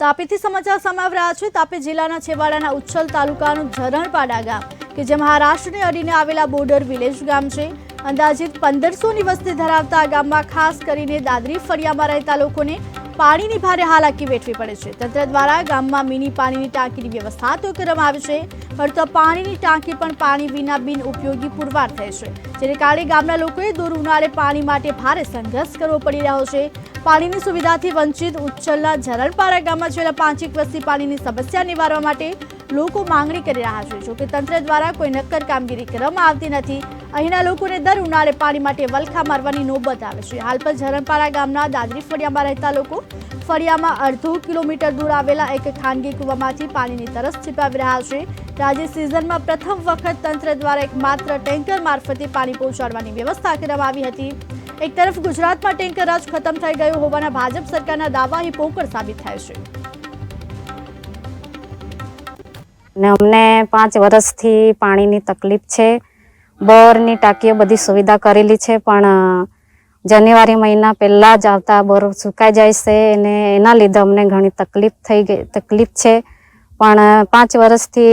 તાપીથી સમાચાર સમાવ્યા છે. તાપી જિલ્લાના છેવાડાના ઉચ્છલ તાલુકાનું ઝરણપાડા ગામ, કે જે મહારાષ્ટ્રને અડીને આવેલા બોર્ડર વિલેજ ગામ છે. અંદાજિત પંદરસોની વસ્તી ધરાવતા આ ગામમાં ખાસ કરીને દાદરી ફળિયામાં રહેતા લોકોને પાણીની ભારે હાલાકી વેઠવી પડે છે. તંત્ર દ્વારા ગામમાં મિની પાણીની ટાંકીની વ્યવસ્થા તો કરવામાં આવી છે પરંતુ પાણીની ટાંકી પણ પાણી વિના બિન ઉપયોગી પુરવાર થઈ છે. જેને કારણે ગામના લોકોએ દૂર ઉનાળે પાણી માટે ભારે સંઘર્ષ કરવો પડી રહ્યો છે. પાણીની સુવિધાથી વંચિત ઉચ્છલના ઝરણપાડા ગામમાં છેલ્લા પાંચેક વર્ષથી પાણીની સમસ્યા નિવારવા માટે લોકો માંગણી કરી રહ્યા છે. જોકે તંત્ર દ્વારા કોઈ નક્કર કામગીરી કરવામાં આવતી નથી, અહીંના લોકોને દર ઉનાળે પાણી માટે વલખા મારવાની નોબત આવે છે. હાલ પર ઝરણપાડા ગામના દાદરી ફળિયામાં રહેતા લોકો ફળિયામાં અડધો કિલોમીટર દૂર આવેલા એક ખાનગી કૂવામાંથી પાણીની તરસ છીપાવી રહ્યા છે. રાજ્ય સિઝનમાં પ્રથમ વખત તંત્ર દ્વારા એક માત્ર ટેન્કર મારફતે પાણી પહોંચાડવાની વ્યવસ્થા કરવામાં આવી હતી. એક તરફ ગુજરાતમાં ટેન્કર રાજ ખતમ થઈ ગયું હોવાના ભાજપ સરકારના દાવા અહીં પોકળ સાબિત થાય છે. ને અમને પાંચ વર્ષથી પાણીની તકલીફ છે. બોરની ટાંકીઓ બધી સુવિધા કરેલી છે, પણ જાન્યુઆરી મહિના પહેલાં જ આવતા બોર સુકાઈ જાય છે અને એના લીધે અમને ઘણી તકલીફ થઈ ગઈ, તકલીફ છે. પણ પાંચ વર્ષથી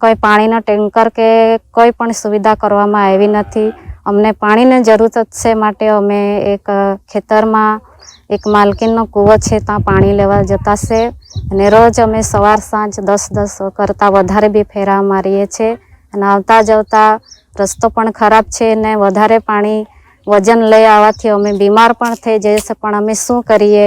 કોઈ પાણીના ટેન્કર કે કોઈ પણ સુવિધા કરવામાં આવી નથી. અમને પાણીની જરૂરત છે માટે અમે એક ખેતરમાં એક માલકીનનો કૂવો છે, ત્યાં પાણી લેવા જતા છે. અને રોજ અમે સવાર સાંજ દસ દસ કરતાં વધારે બી ફેરા મારીએ છીએ અને આવતા જવતા રસ્તો પણ ખરાબ છે ને વધારે પાણી વજન લઈ આવવાથી અમે બીમાર પણ થઈ જઈએ છે. પણ અમે શું કરીએ?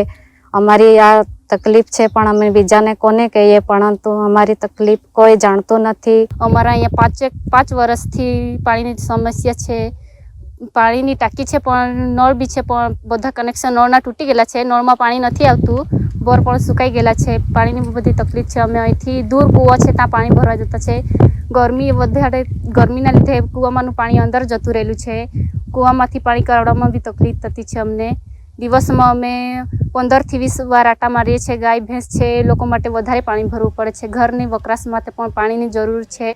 અમારી આ તકલીફ છે, પણ અમે બીજાને કોને કહીએ? પરંતુ અમારી તકલીફ કોઈ જાણતું નથી. અમારા અહીંયા પાંચેક પાંચ વર્ષથી પાણીની સમસ્યા છે. પાણીની ટાંકી છે, પણ નળ બી છે, પણ બધા કનેક્શન નળના તૂટી ગયેલા છે. નળમાં પાણી નથી આવતું. બોર પણ સુકાઈ ગયેલા છે. પાણીની બહુ બધી તકલીફ છે. અમે અહીંથી દૂર કૂવો છે, ત્યાં પાણી ભરવા જતા છે. ગરમી વધારે ગરમીના લીધે કૂવામાંનું પાણી અંદર જતું રહેલું છે. કૂવામાંથી પાણી કાઢવામાં બી તકલીફ થતી છે અમને. દિવસમાં અમે પંદરથી વીસ વાર આટા મારીએ છીએ. ગાય, ભેંસ છે, એ લોકો માટે વધારે પાણી ભરવું પડે છે. ઘરની વપરાશ માટે પણ પાણીની જરૂર છે.